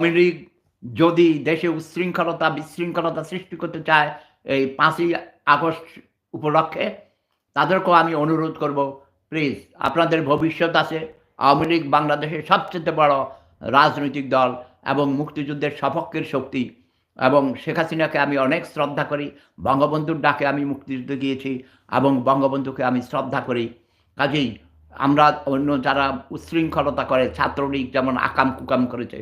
আওয়ামী যদি দেশে উচ্ছৃঙ্খলতা, বিশৃঙ্খলতা সৃষ্টি করতে চায় এই পাঁচই আগস্ট উপলক্ষে, তাদেরকেও আমি অনুরোধ করব প্লিজ আপনাদের ভবিষ্যৎ আছে। আওয়ামী লীগ বাংলাদেশের সবচেয়ে বড় রাজনৈতিক দল এবং মুক্তিযুদ্ধের সপক্ষের শক্তি এবং শেখ হাসিনাকে আমি অনেক শ্রদ্ধা করি, বঙ্গবন্ধুর ডাকে আমি মুক্তিযুদ্ধে গিয়েছি এবং বঙ্গবন্ধুকে আমি শ্রদ্ধা করি। কাজেই আমরা অন্য যারা উচ্ছৃঙ্খলতা করে, ছাত্রলীগ যেমন আকাম কুকাম করেছে,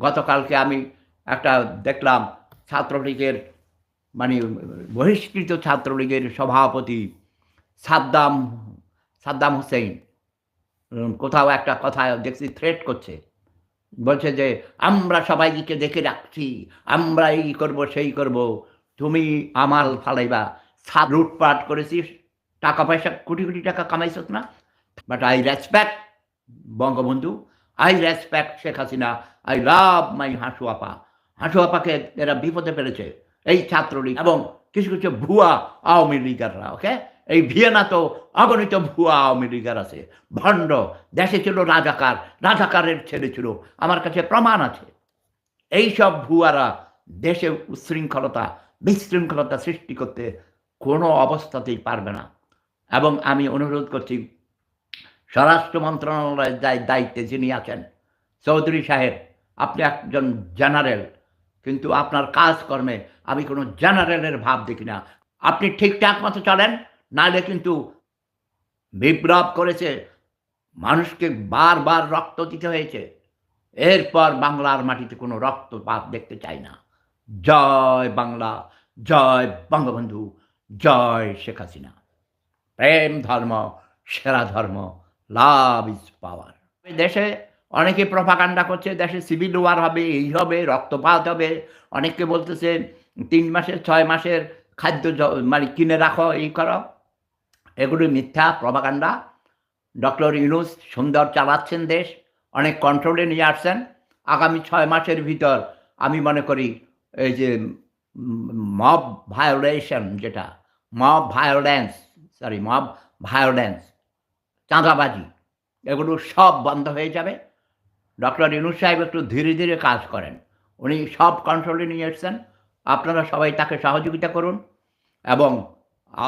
গতকালকে আমি একটা দেখলাম ছাত্রলীগের মানে বহিষ্কৃত ছাত্রলীগের সভাপতি সাদ্দাম সাদ্দাম হোসেন কোথাও একটা কথা দেখছি থ্রেট করছে। বলছে যে, আমরা সবাইকে দেখে রাখছি আমরা এই করব, সেই করব। তুমি আমাল ফালাইবা। লুটপাট করেছিস? টাকা পয়সা, কোটি কোটি টাকা কামাইছত না? But I respect Bangabandhu I respect Sheikh Hasina I love my Hasu apa Hasu আপাকে এরা বিপদে ফেলেছে এই ছাত্রলীগ এবং কিছু কিছু ভুয়া আওয়ামী লীগাররা ওকে এই ভিয়েনা তো অগণিত ভুয়া আওয়ামী লীগার আছে। ভণ্ড, দেশে ছিল রাজাকার, রাজাকারের ছেলে ছিল, আমার কাছে প্রমাণ আছে। এই সব ভুয়ারা দেশে উচ্ছৃঙ্খলতা বিশৃঙ্খলতা সৃষ্টি করতে কোনো অবস্থাতেই পারবে না। এবং আমি অনুরোধ করছি স্বরাষ্ট্র মন্ত্রণালয়ের দায়- দায়িত্বে যিনি আছেন, চৌধুরী সাহেব, আপনি একজন জেনারেল, কিন্তু আপনার কাজকর্মে আমি কোনো জেনারেলের ভাব দেখি না। আপনি ঠিকঠাক মতো চলেন, নাহলে কিন্তু বিপ্লব করেছে, মানুষকে বারবার রক্ত দিতে হয়েছে। এরপর বাংলার মাটিতে কোনো রক্তপাত দেখতে চাই না। জয় বাংলা, জয় বঙ্গবন্ধু, জয় শেখ হাসিনা। প্রেম ধর্ম, সেরা ধর্ম লাভ ইজ পাওয়ার। দেশে অনেকে প্রপাকাণ্ডা করছে, দেশে সিভিল ওয়ার হবে, এই হবে, রক্তপাত হবে। অনেকে বলতেছে, তিন মাসের ছয় মাসের খাদ্য মানে কিনে রাখো এই করো। এগুলি মিথ্যা প্রপাকাণ্ডা ডক্টর ইউনুস সুন্দর চালাচ্ছেন দেশ, অনেক কন্ট্রোলে নিয়ে আসছেন। আগামী ছয় মাসের ভিতর আমি মনে করি, এই যে মব ভায়োলেশন যেটা mob violence sorry mob violence চাঁদাবাজি, এগুলো সব বন্ধ হয়ে যাবে। ডক্টর ইউনুস সাহেব একটু ধীরে ধীরে কাজ করেন। উনি সব কন্ট্রোলে নিয়ে এসছেন। আপনারা সবাই তাকে সহযোগিতা করুন এবং